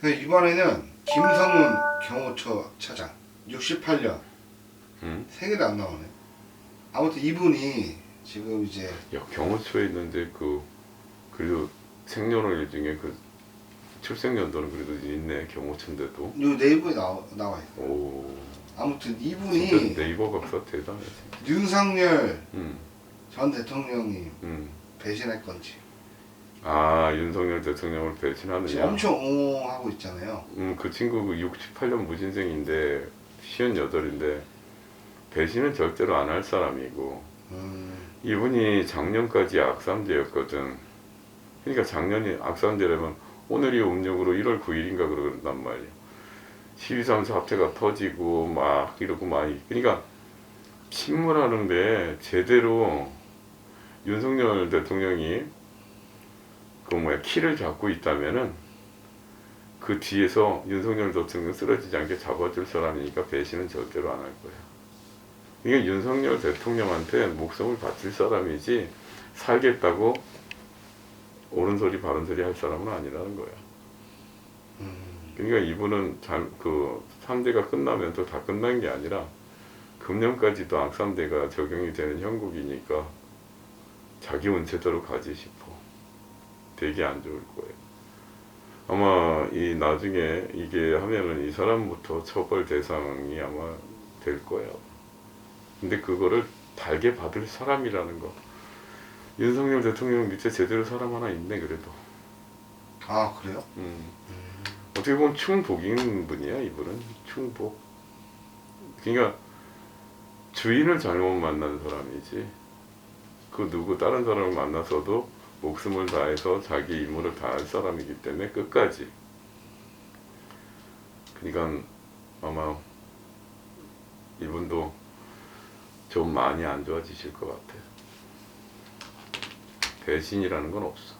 그래서 이번에는 김성훈 경호처 차장 68년 음? 생일이 안 나오네. 아무튼 이분이 지금 이제 야 경호처에 있는데 그 그래도 생년월 중에 그 출생 연도는 그래도 있네 경호처인데도. 요 네이버에 나와, 나와 있어. 오. 아무튼 이분이 네이버 박사 대단해. 윤석열 음. 전 대통령이 음. 배신할 건지 아 윤석열 대통령을 지금 배신하느냐? 엄청 옹호하고 있잖아요. 음, 그 친구 그 68년 무진생인데 58인데 배신은 절대로 안 할 사람이고 음, 이분이 작년까지 악삼제였거든. 그러니까 작년이 악삼제라면 오늘이 음력으로 1월 9일인가 그런단 말이야. 12.3 사태가 터지고 막 이러고 많이 그러니까 친문하는데 제대로 윤석열 대통령이 그 뭐야 키를 잡고 있다면은 그 뒤에서 윤석열 대통령 쓰러지지 않게 잡아줄 사람이니까 배신은 절대로 안 할 거야. 이게 윤석열 대통령한테 목숨을 바칠 사람이지 살겠다고 옳은 소리 바른 소리 할 사람은 아니라는 거야. 음, 그러니까 이분은 잘그 3대가 끝나면 또 다 끝난 게 아니라 금년까지도 악삼대가 적용이 되는 형국이니까 자기 운체대로 가지 싶어. 되게 안 좋을 거예요. 아마 이 나중에 이게 하면은 이 사람부터 처벌 대상이 아마 될 거예요. 근데 그거를 달게 받을 사람이라는 거. 윤석열 대통령 밑에 제대로 사람 하나 있네 그래도. 아 그래요? 음. 어떻게 보면 충복인 분이야 이분은 충복. 그러니까 주인을 잘못 만난 사람이지. 그 누구 다른 사람을 만나서도 목숨을 다해서 자기 임무를 다할 사람이기 때문에 끝까지. 그러니까 아마 이분도 좀 많이 안 좋아지실 것 같아. 배신이라는 건 없어.